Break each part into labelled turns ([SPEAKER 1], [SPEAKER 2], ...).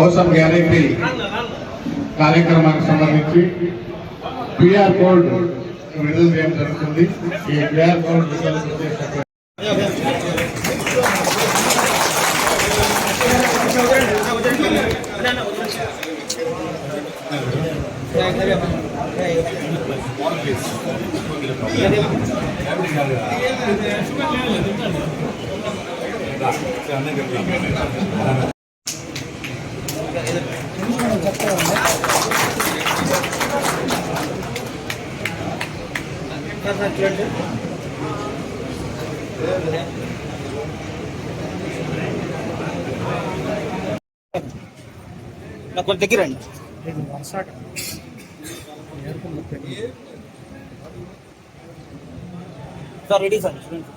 [SPEAKER 1] మోసం గ్యారెంటీ కార్యక్రమానికి సంబంధించి పిఆర్ కోడ్ విడుదల చేయడం జరుగుతుంది. ఈ పిఆర్ కోడ్ విడుదల చేసేటప్పుడు
[SPEAKER 2] నాకు కొంచెం దగ్గర రండి సార్ రెడీ సార్ చూడండి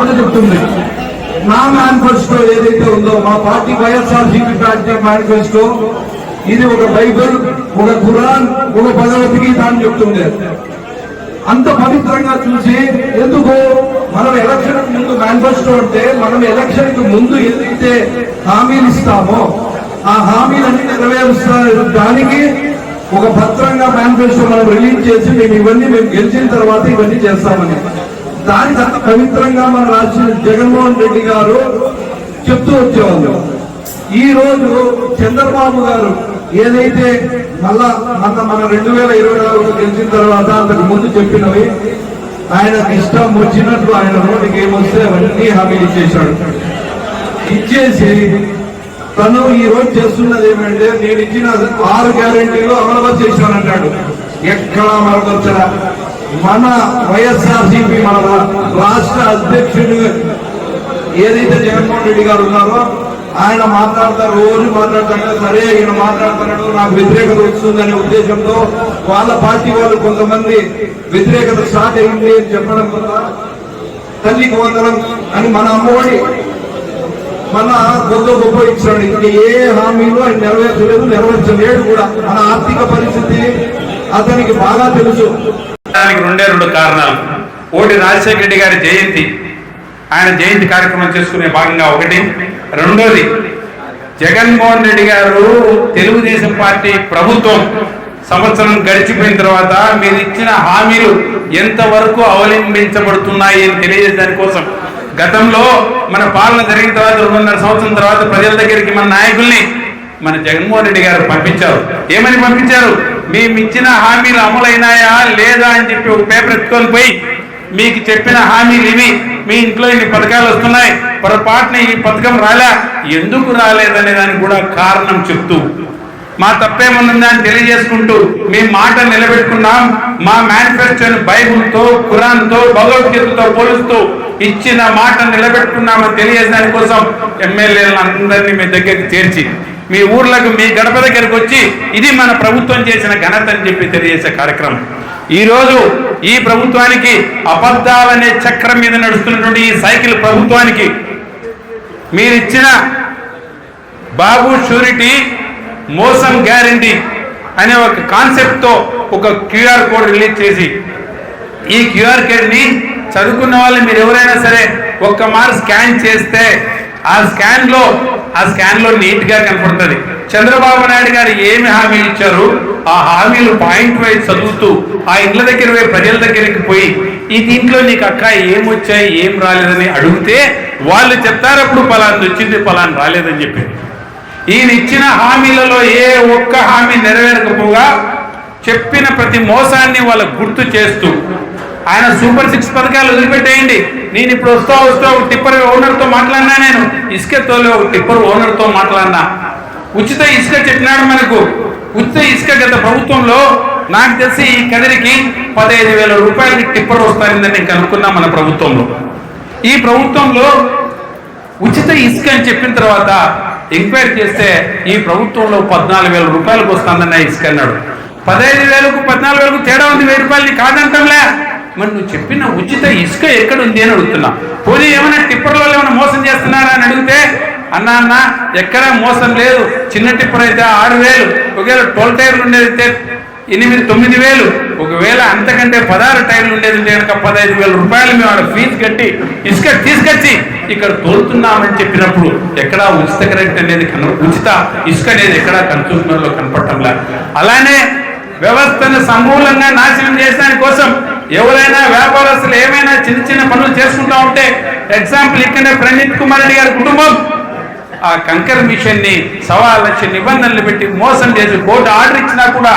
[SPEAKER 3] గారు చెప్తుంది. నా మేనిఫెస్టో ఏదైతే ఉందో మా party YSR CP party manifesto ఇది ఒక బైబిల్ ఒక ఖురాన్ ఒక భగవద్గీత అని చెప్తుంది. అంత పవిత్రంగా చూసి ఎందుకు మనం ఎలక్షన్ ముందు మేనిఫెస్టో అంటే మనం ఎలక్షన్కి ముందు ఏదైతే హామీలు ఇస్తామో ఆ హామీలన్నీ నెరవేరుస్తారు దానికి ఒక భద్రంగా మేనిఫెస్టో మనం రిలీజ్ చేసి మేము ఇవన్నీ మేము గెలిచిన తర్వాత ఇవన్నీ చేస్తామని. దానికి అంత పవిత్రంగా మన రాసిన జగన్మోహన్ రెడ్డి గారు చెప్తూ వచ్చేవాళ్ళు. ఈ రోజు చంద్రబాబు గారు ఏదైతే మళ్ళా మన మన రెండు వేల ఇరవై నాలుగు గెలిచిన తర్వాత అంతకు ముందు చెప్పినవి ఆయనకు ఇష్టం వచ్చినట్లు ఆయన నోటికి ఏమొస్తే అవన్నీ హామీ ఇచ్చేశాడు. ఇచ్చేసి తను ఈ రోజు చేస్తున్నది ఏమంటే నేను ఇచ్చిన ఆరు గ్యారంటీలు అమలు చేశానంటాడు. ఎక్కడా మరొకరా మన వైఎస్ఆర్సీపీ మన రాష్ట్ర అధ్యక్షుడు ఏదైతే జగన్మోహన్ రెడ్డి గారు ఉన్నారో ఆయన మాట్లాడతారు రోజు మాట్లాడుతుంటే సరే ఈయన మాట్లాడుతున్నాడు నాకు వ్యతిరేకత వస్తుందనే ఉద్దేశంతో వాళ్ళ పార్టీ వాళ్ళు కొంతమంది వ్యతిరేకత స్టార్ట్ అయింది అని చెప్పడం వల్ల తల్లికి వందనం అని మన అమ్మఒడి మన గొప్ప గొప్ప ఇచ్చాడు. ఇంకా ఏ హామీలో ఆయన నెరవేర్చలేదు నెరవేర్చలేడు కూడా. మన ఆర్థిక పరిస్థితి అతనికి బాగా తెలుసు.
[SPEAKER 4] దానికి రెండే రెండు కారణాలు. ఒకటి రాజశేఖర రెడ్డి గారి జయంతి. ఆయన జయంతి కార్యక్రమం చేసుకునే భాగంగా ఒకటి. రెండోది జగన్మోహన్ రెడ్డి గారు తెలుగుదేశం పార్టీ ప్రభుత్వం సంవత్సరం గడిచిపోయిన తర్వాత మీరు ఇచ్చిన హామీలు ఎంతవరకు అవలంబించబడుతున్నాయి అని తెలియజేయడానికి కోసం గతంలో మన పాలన జరిగిన తర్వాత రెండున్నర సంవత్సరం తర్వాత ప్రజల దగ్గరికి మన నాయకుల్ని మన జగన్మోహన్ రెడ్డి గారు పంపించారు. ఏమని పంపించారు? మేము ఇచ్చిన హామీలు అమలైనాయా లేదా అని చెప్పి ఒక పేపర్ ఎత్తుకొని పోయి మీకు చెప్పిన హామీలు ఇవి. మీ ఇంట్లో ఇన్ని పథకాలు వస్తున్నాయి. పొరపాటున ఈ పథకం రాలే? ఎందుకు రాలేదనే దానికి కూడా కారణం చెప్తూ. మా తప్పేమన్నా అని తెలియజేసుకుంటూ మేము మాట నిలబెట్టుకున్నాం. మా మేనిఫెస్టోని బైబుల్తో ఖురాన్తో భగవద్గీతతో పోలుస్తూ ఇచ్చిన మాట నిలబెట్టుకున్నామని తెలియజేయడానికి కోసం ఎమ్మెల్యేలను అందరినీ మీ దగ్గరికి చేర్చి మీ ఊర్లకు మీ గడప దగ్గరికి వచ్చి ఇది మన ప్రభుత్వం చేసిన ఘనత అని చెప్పి తెలియజేసే కార్యక్రమం. ఈరోజు ఈ ప్రభుత్వానికి అబద్ధాలనే చక్రం మీద నడుస్తున్నటువంటి ఈ సైకిల్ ప్రభుత్వానికి మీరిచ్చిన బాబు షూరిటీ మోసం గ్యారంటీ అనే ఒక కాన్సెప్ట్తో ఒక క్యూఆర్ కోడ్ రిలీజ్ చేసి ఈ క్యూఆర్ కోడ్ని చదువుకున్న వాళ్ళు మీరు ఎవరైనా సరే ఒక్క మార్క్ స్కాన్ చేస్తే ఆ స్కాన్లో ఆ స్కాన్లో నీట్గా కనపడుతుంది. చంద్రబాబు నాయుడు గారు ఏమి హామీలు ఇచ్చారు? ఆ హామీలు పాయింట్ వైజ్ చదువుతూ ఆ ఇండ్ల దగ్గర పోయి ప్రజల దగ్గరికి పోయి ఈ దీంట్లో నీకు అక్క ఏం వచ్చాయి ఏం రాలేదని అడిగితే వాళ్ళు చెప్తారప్పుడు పలాంది వచ్చింది పలాని రాలేదని చెప్పి. ఈయన ఇచ్చిన హామీలలో ఏ ఒక్క హామీ నెరవేరకపోగా చెప్పిన ప్రతి మోసాన్ని వాళ్ళకు గుర్తు చేస్తూ ఆయన సూపర్ సిక్స్ పథకాలు వదిలిపెట్టేయండి. నేను ఇప్పుడు వస్తా వస్తా ఒక టిప్పర్ ఓనర్తో మాట్లాడినా నేను. ఇసుక తోలే ఒక టిప్పర్ ఓనర్తో మాట్లాడినా. ఉచిత ఇసుక చెప్పినాడు మనకు. ఉచిత ఇసుక గత ప్రభుత్వంలో నాకు తెలిసి ఈ కదిరికి పదహైదు వేల రూపాయలకి టిప్పర్ వస్తాయిందని నేను కనుక్కున్నా మన ప్రభుత్వంలో. ఈ ప్రభుత్వంలో ఉచిత ఇసుక అని చెప్పిన తర్వాత ఎంక్వైరీ చేస్తే ఈ ప్రభుత్వంలో పద్నాలుగు వేల రూపాయలకు వస్తుందన్న ఇసుక అన్నాడు. పదహైదు వేలకు పద్నాలుగు వేలకు తేడా ఉంది వెయ్యి రూపాయలని కాదంటంలే. మరి నువ్వు చెప్పిన ఉచిత ఇసుక ఎక్కడుంది అని అడుగుతున్నా. పోనీ ఏమైనా టిప్పర్లో ఏమైనా మోసం చేస్తున్నారా అని అడిగితే అన్న అన్న ఎక్కడా మోసం లేదు. చిన్న టిప్పర్ అయితే ఆరు వేలు. ఒకవేళ టోల్ టైర్లు ఉండేది అయితే ఎనిమిది తొమ్మిది వేలు. ఒకవేళ అంతకంటే పదహారు టైర్లు ఉండేది కనుక పదహైదు వేల రూపాయలు మేము ఆడ ఫీజు కట్టి ఇసుక తీసుకొచ్చి ఇక్కడ తోలుతున్నామని చెప్పినప్పుడు ఎక్కడా ఉచిత కరెంట్ అనేది కన ఉచిత ఇసుక అనేది ఎక్కడా కన్సూమర్లో కనపడటంలా. అలానే వ్యవస్థను సమూలంగా నాశనం చేసడానికి కోసం ఎవరైనా వ్యాపారస్తులు ఏమైనా చిన్న చిన్న పనులు చేసుకుంటా ఉంటే ఎగ్జాంపుల్ ఇక్కడే ప్రణీత్ కుమార్ రెడ్డి గారి కుటుంబం ఆ కంకర్ మిషన్ని సవా లక్ష నిబంధనలు పెట్టి మోసం చేసి కోర్టు ఆర్డర్ ఇచ్చినా కూడా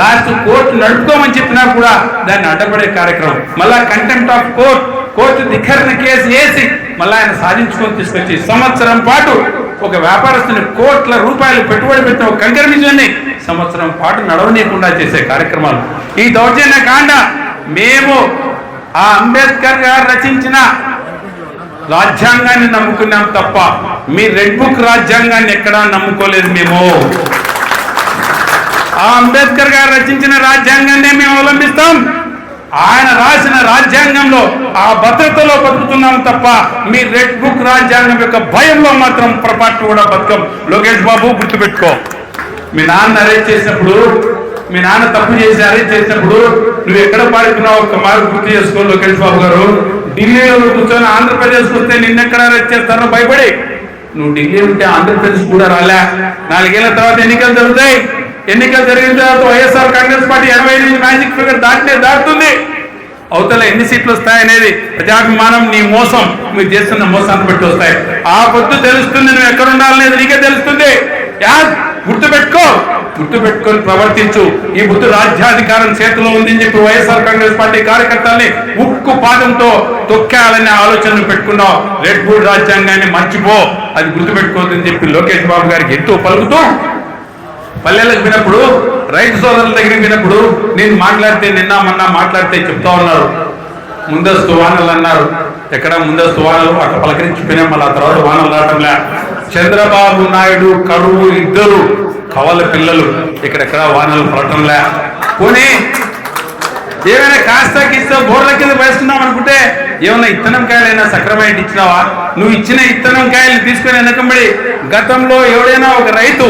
[SPEAKER 4] లాస్ట్ కోర్టు నడుపుకోమని చెప్పినా కూడా దాన్ని అడ్డపడే కార్యక్రమం. మళ్ళా కంటెంప్ట్ ఆఫ్ కోర్ట్ కోర్టు ధిక్కరణ కేసు వేసి మళ్ళా ఆయన సాధించుకొని తీసుకొచ్చి సంవత్సరం పాటు ఒక వ్యాపారస్తుని కోట్ల రూపాయలు పెట్టుబడి పెట్టిన ఒక కంకర్ మిషన్ని సంవత్సరం పాటు నడవనీయకుండా చేసే కార్యక్రమాలు. ఈ దౌర్జన్య కాండ మేము ఆ అంబేద్కర్ గారు రచించిన రాజ్యాంగాన్ని నమ్ముకున్నాం తప్ప మీ రెడ్ బుక్ రాజ్యాంగాన్ని ఎక్కడా నమ్ముకోలేదు మేము. ఆ అంబేద్కర్ గారు రచించిన రాజ్యాంగాన్ని మేము అవలంబిస్తాం. ఆయన రాసిన రాజ్యాంగంలో ఆ భద్రతలో బతుకుతున్నాం తప్ప మీ రెడ్ బుక్ రాజ్యాంగం యొక్క భయంలో మాత్రం పొరపాటు కూడా బతుకం. లోకేష్ బాబు గుర్తుపెట్టుకో. మీ నాన్న అరెస్ట్ చేసినప్పుడు మీ నాన్న తప్పు చేసి చేసినప్పుడు నువ్వు ఎక్కడ పాడుతున్నావు ఒక మార్పు గుర్తు చేసుకో లోకేష్ బాబు గారు. ఢిల్లీలో కూర్చొని ఆంధ్రప్రదేశ్ వస్తే నిన్నెక్కడ అరెస్ట్ చేస్తారో భయపడి. నువ్వు ఢిల్లీ ఉంటే ఆంధ్రప్రదేశ్ కూడా రాలే. నాలుగేళ్ళ తర్వాత ఎన్నికలు జరుగుతాయి. ఎన్నికలు జరిగిన తర్వాత వైఎస్ఆర్ కాంగ్రెస్ పార్టీ ఎనభై ఎనిమిది మ్యాజిక్ ఫిగర్ దాటినే దాటుతుంది. అవతల ఎన్ని సీట్లు వస్తాయనేది ప్రజాభిమానం నీ మోసం. మీరు చేస్తున్న మోసాన్ని బట్టి వస్తాయి. ఆ పొద్దు తెలుస్తుంది నువ్వు ఎక్కడ ఉండాలనేది నీకే తెలుస్తుంది. యా గుర్తుపెట్టుకో. గుర్తుపెట్టుకొని ప్రవర్తించు. ఈ బుద్ధు రాజ్యాధికారం చేతిలో ఉందని చెప్పి వైఎస్ఆర్ కాంగ్రెస్ పార్టీ కార్యకర్తల్ని ఉక్కు పాదంతో తొక్కాలనే ఆలోచనలు పెట్టుకున్నావు. రెడ్ బుల్ రాజ్యాంగాన్ని మర్చిపో. అది గుర్తుపెట్టుకోవద్దని చెప్పి లోకేష్ బాబు గారికి ఎంతో పలుకుతూ పల్లెలకు వినప్పుడు రైతు సోదరుల దగ్గర వినప్పుడు నేను మాట్లాడితే నిన్న మొన్న మాట్లాడితే చెప్తా ఉన్నారు. ముందస్తు వానలు అన్నారు. ఎక్కడ ముందస్తు వానలు? అక్కడ పలకరించిపోయినా మళ్ళీ ఆ తర్వాత వానలు రావడంలే. చంద్రబాబు నాయుడు కరువు ఇద్దరు. కవల పిల్లలు ఇక్కడెక్కడ వానలు పడటంలే. పోనీ ఏమైనా కాస్త కిస్త బోర్ల కింద వేసుకున్నాం అనుకుంటే ఏమైనా ఇత్తనం కాయలైనా సక్రమైన ఇచ్చినావా? నువ్వు ఇచ్చిన ఇత్తనం కాయలు తీసుకుని వెనకంబడి గతంలో ఎవడైనా ఒక రైతు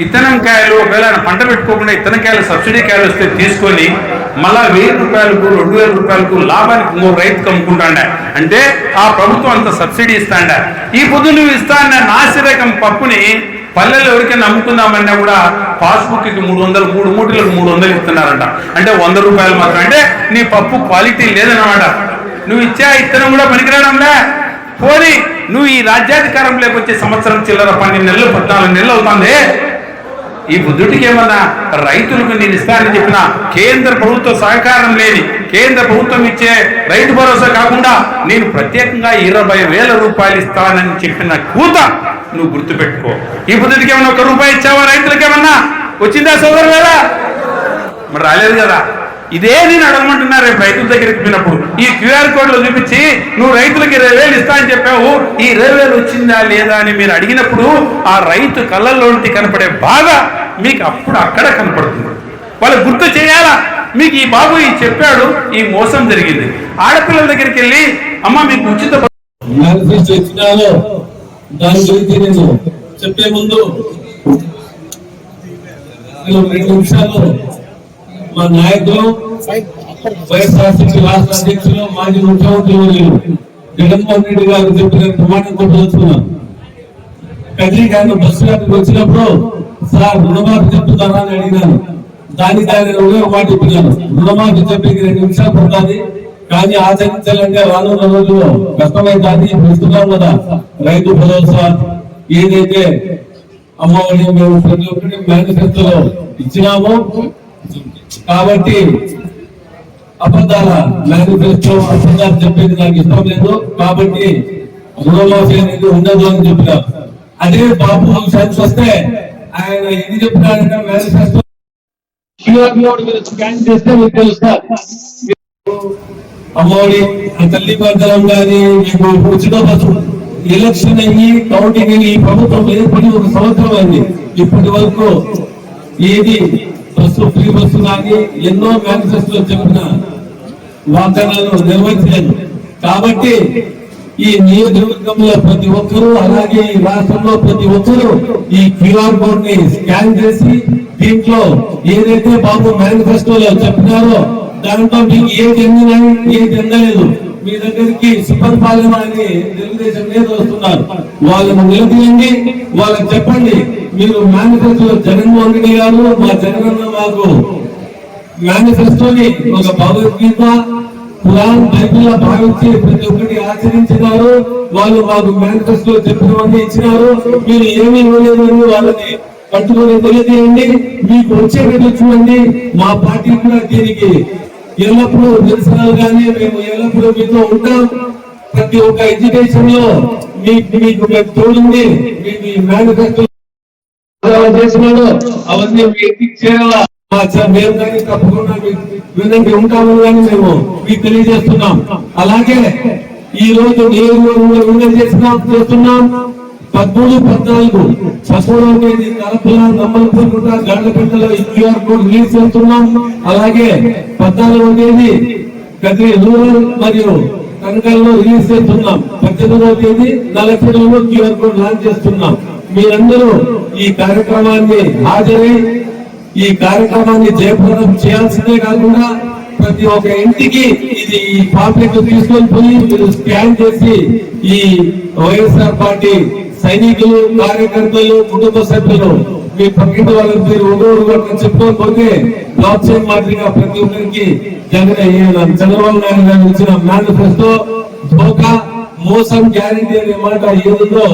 [SPEAKER 4] ఇత్తనం కాయలు ఒకవేళ పంట పెట్టుకోకుండా ఇత్తనం కాయలు సబ్సిడీ కాయలు వస్తే తీసుకొని మళ్ళా వెయ్యి రూపాయలకు రెండు వేల రూపాయలకు లాభానికి ఇంకో రైతు కమ్ముకుంటాండ. అంటే ఆ ప్రభుత్వం అంత సబ్సిడీ ఇస్తాండ. ఈ పొద్దు నువ్వు ఇస్తాన్న నాసిరకం పప్పుని పల్లెల్లో ఎవరికైనా అమ్ముకుందామన్నా కూడా పాస్బుక్కి మూడు వందలు మూడు మూటలకు మూడు వందలు ఇస్తున్నారంట. అంటే వంద రూపాయలు మాత్రం అంటే నీ పప్పు క్వాలిటీ లేదన్నమాట. నువ్వు ఇచ్చే ఇత్తనం కూడా పనికిరాడంలే. పోనీ నువ్వు ఈ రాజ్యాధికారం లేకొచ్చే సంవత్సరం చిల్లర పన్నెండు నెలలు పద్నాలుగు నెలలు అవుతుంది. ఈ బుద్ధుడికి ఏమన్నా రైతులకు నేను ఇస్తానని చెప్పిన కేంద్ర ప్రభుత్వ సహకారం లేని కేంద్ర ప్రభుత్వం ఇచ్చే రైతు భరోసా కాకుండా నేను ప్రత్యేకంగా ఇరవై వేల రూపాయలు ఇస్తానని చెప్పిన కూత నువ్వు గుర్తుపెట్టుకో. ఈ పద్ధతికి ఏమన్నా ఒక రూపాయి ఇచ్చావా రైతులకి ఏమన్నా వచ్చిందా సోదరు కదా మరి రాలేదు కదా. ఇదే నేను అడగమంటున్నా రేపు రైతుల దగ్గరికి పోయినప్పుడు. ఈ క్యూఆర్ కోడ్లో చూపించి నువ్వు రైతులకి ఇరవై వేలు ఇస్తా అని చెప్పావు. ఈ ఇరవై వేలు వచ్చిందా లేదా అని మీరు అడిగినప్పుడు ఆ రైతు కళ్ళల్లోంటి కనపడే బాధ మీకు అప్పుడు అక్కడ కనపడుతుంది. వాళ్ళు గుర్తు చేయాలా? మీకు ఈ బాబు ఈ చెప్పాడు ఈ మోసం జరిగింది. ఆడపిల్లల దగ్గరికి వెళ్ళి అమ్మ మీకు ఉచిత
[SPEAKER 5] దాని గురించి నేను చెప్పే ముందు నేను రెండు నిమిషాలు మా నాయకులు వైఎస్ఆర్సీపీ రాష్ట్ర అధ్యక్షులు మాజీ ముఖ్యమంత్రి వర్యులు జగన్మోహన్ రెడ్డి గారు చెప్పిన ప్రమాణం కొట్టుకొచ్చుకున్నాను కదిరి గారిని బస్సు గారికి వచ్చినప్పుడు సార్ రుణమాఫీ చెప్తున్నారా? అని అడిగినాను. దానికి ఆయన ఒకే మాట చెప్పినాను రుణమాఫీ చెప్పి రెండు నిమిషాలు పడుతుంది. కానీ ఆచరించాలంటే రానున్న రోజుల్లో కష్టమైంది పిలుస్తున్నాం కదా. రైతు భరోసా ఏదైతే అమ్మఒడి మేము ప్రతి ఒక్కటి మేనిఫెస్టోలో ఇచ్చినాము కాబట్టి అబద్ధాల మేనిఫెస్టో అబద్ధాలు చెప్పేది నాకు ఇష్టం లేదు. కాబట్టి రుణమాఫీ అనేది ఉండదు అని చెప్పినారు అదే బాబు అంశానికి వస్తే ఆయన ఇది చెప్పినారంటే మేనిఫెస్టో. క్యూఆర్ కోడ్ మీద స్కాన్ చేస్తే మీకు తెలుస్తారు అమ్మఒడి తల్లి బంగారం కానీ మీకు ఉచిత బస్సు ఎలక్షన్ అయ్యి కౌంటింగ్ అయ్యి ఈ ప్రభుత్వం ఏర్పడి ఒక సంవత్సరం అయింది. ఇప్పటి వరకు ఏది బస్సు ఫ్రీ బస్సు కానీ ఎన్నో మేనిఫెస్టోలో చెప్పిన వాగ్దానాలు నిర్వహించలేదు కాబట్టి ఈ నియోజకవర్గంలో ప్రతి ఒక్కరూ అలాగే ఈ రాష్ట్రంలో ప్రతి ఒక్కరూ ఈ క్యూఆర్ కోడ్ని స్కాన్ చేసి దీంట్లో ఏదైతే బాబు మేనిఫెస్టోలో చెప్పినారో దాంట్లో మీకు ఏ చెందిన ఏ చెందలేదు మీ దగ్గరికి సిబ్బంది పాలన అని తెలుగుదేశం లేదు వస్తున్నారు. వాళ్ళను నిలదీయండి వాళ్ళకి చెప్పండి మీరు మేనిఫెస్టో జగన్మోహన్ రెడ్డి గారు మా జగనన్న మాకు మేనిఫెస్టోని ఒక భగవద్గీత ఖురాన్ బైబిల్ భావించి ప్రతి ఒక్కటి ఆచరించినారు. వాళ్ళు మాకు మేనిఫెస్టో చెప్పినవన్నీ ఇచ్చినారు. మీరు ఏమీ ఇవ్వలేదు అని వాళ్ళని పట్టుకొని తెలియజేయండి మీకు వచ్చేటట్లు చూడండి. మా పార్టీ కూడా దీనికి ఎల్లప్పుడూ నిరసనలు కానీ మేము ఎల్లప్పుడూ మీతో ఉంటాం. ప్రతి ఒక్క ఎడ్యుకేషన్లో మీకు మేము తోడుంది మీ మేనిఫెస్టో ఎలా అవన్నీ మీకు చేయాలా? మేము కానీ తప్పకుండా విధంగా వినండి ఉంటామని కానీ మేము మీకు తెలియజేస్తున్నాం. అలాగే ఈ రోజు నియోజకవర్గంలో చేస్తున్నాం చేస్తున్నాం. పదమూడు పద్నాలుగు. పదమూడవ తేదీ కలపల నమ్మలపూర్కుంట క్యూఆర్ కోడ్ రిలీజ్ చేస్తున్నాం. అలాగే పద్నాలుగవ తేదీ కదిరి రూరల్ మరియు కనకాలలో రిలీజ్ చేస్తున్నాం. పద్దెనిమిదవ తేదీ నలభైలో క్యూఆర్ కోడ్ లాంచ్ చేస్తున్నాం. మీరందరూ ఈ కార్యక్రమాన్ని హాజరై ఈ కార్యక్రమాన్ని జయప్రదం చేయాల్సిందే కాకుండా ప్రతి ఒక్క ఇంటికి ఇది ఈ పాంప్లెట్ తీసుకొని పోయి మీరు స్కాన్ చేసి ఈ వైఎస్ఆర్ పార్టీ సైనికులు కార్యకర్తలు కుటుంబ సభ్యులు మీ పక్కింటి వాళ్ళకి మీరు ఒకరు చెప్పుకొని పోతే బ్లాక్ చైన్ మాదిరిగా ప్రతి ఒక్కరికి జగన్ చంద్రబాబు నాయుడు గారు ఇచ్చిన మేనిఫెస్టో ధోకా మోసం గ్యారంటీ అనే మాట ఏదో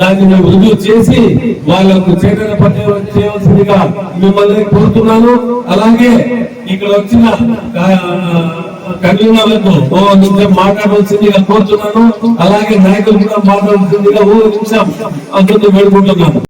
[SPEAKER 5] దాన్ని మేము రుజువు చేసి వాళ్ళకు చేతన పట్టే చేయవలసిందిగా మిమ్మల్ని కోరుతున్నాను. అలాగే ఇక్కడ వచ్చిన కన్వీనర్లకు ఓ నిమిషం మాట్లాడవలసిందిగా కోరుతున్నాను. అలాగే నాయకులు కూడా మాట్లాడవలసిందిగా ఓ నిమిషం అందరినీ వేడుకుంటున్నాను.